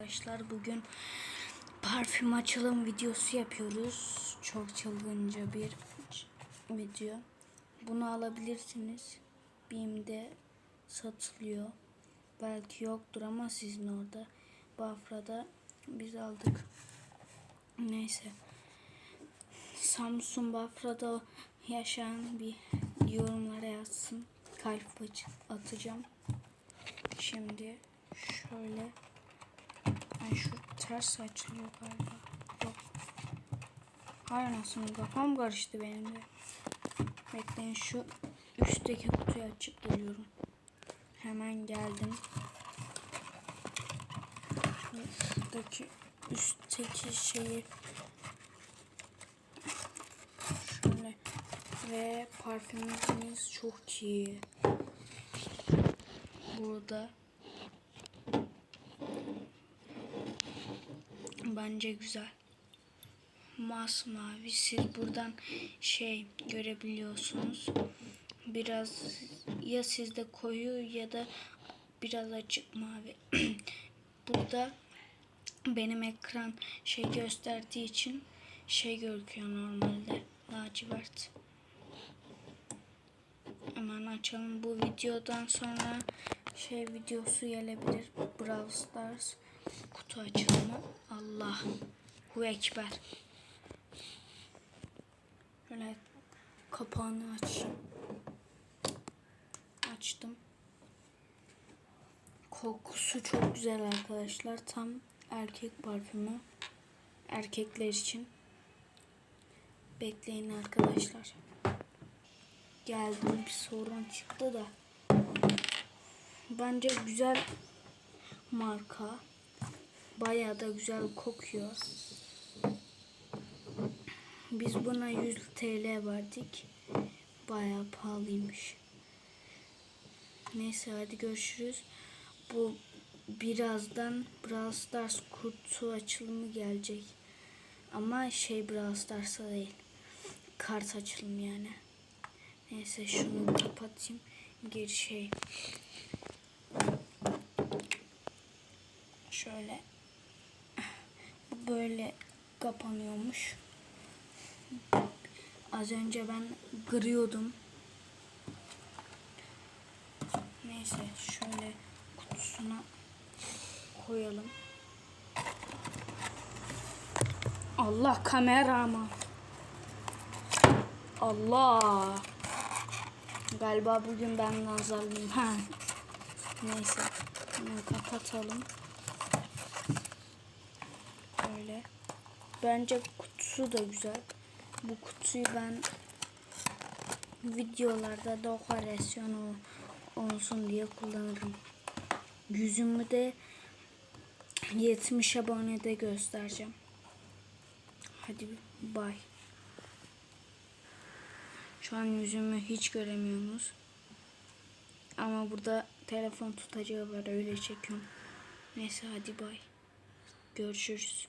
Arkadaşlar bugün parfüm açılım videosu yapıyoruz. Çok çılgınca bir video. Bunu alabilirsiniz. Bim'de satılıyor. Belki yoktur ama sizin orada. Bafra'da biz aldık. Neyse. Samsun Bafra'da yaşayan bir yorumlara yazsın. Kalp atacağım. Şimdi şöyle Ay şu ters açılıyor galiba. Yok. Hayır nasıl kafam karıştı benim de. Bekleyin şu üstteki kutuyu açıp geliyorum. Hemen geldim. Şuradaki üstteki şeyi şöyle ve parfümümüz çok iyi. Burada Bence güzel. Masmavi. Siz buradan şey görebiliyorsunuz. Biraz ya sizde koyu ya da biraz açık mavi. Burada benim ekran şey gösterdiği için şey gözüküyor normalde. Lacivert. Hemen açalım. Bu videodan sonra şey videosu gelebilir. Brawl Stars kutu açılımı. Allah. Hu Ekber. Şöyle kapağını açayım. Açtım. Kokusu çok güzel arkadaşlar. Tam erkek parfümü. Erkekler için. Bekleyin arkadaşlar. Geldim bir sorun çıktı da. Bence güzel marka. Bayağı da güzel kokuyor. Biz buna 100 TL verdik. Bayağı pahalıymış. Neyse hadi görüşürüz. Bu birazdan Brawl Stars kutu açılımı gelecek. Ama şey Brawl Stars'a değil. Kart açılımı yani. Neyse şunu kapatayım. Geri şey. Şöyle. Böyle kapanıyormuş. Az önce ben kırıyordum. Neyse şöyle kutusuna koyalım. Allah kamera ama. Allah. Galiba bugün ben nazarlıyım. Neyse. Bunu kapatalım. Böyle. Bence kutusu da güzel. Bu kutuyu ben videolarda dekorasyon ol- olsun diye kullanırım. Yüzümü de 70 abonede göstereceğim. Hadi bay. Şu an yüzümü hiç göremiyorsunuz. Ama burada telefon tutacağı var öyle çekiyorum. Neyse hadi bay. Görüşürüz.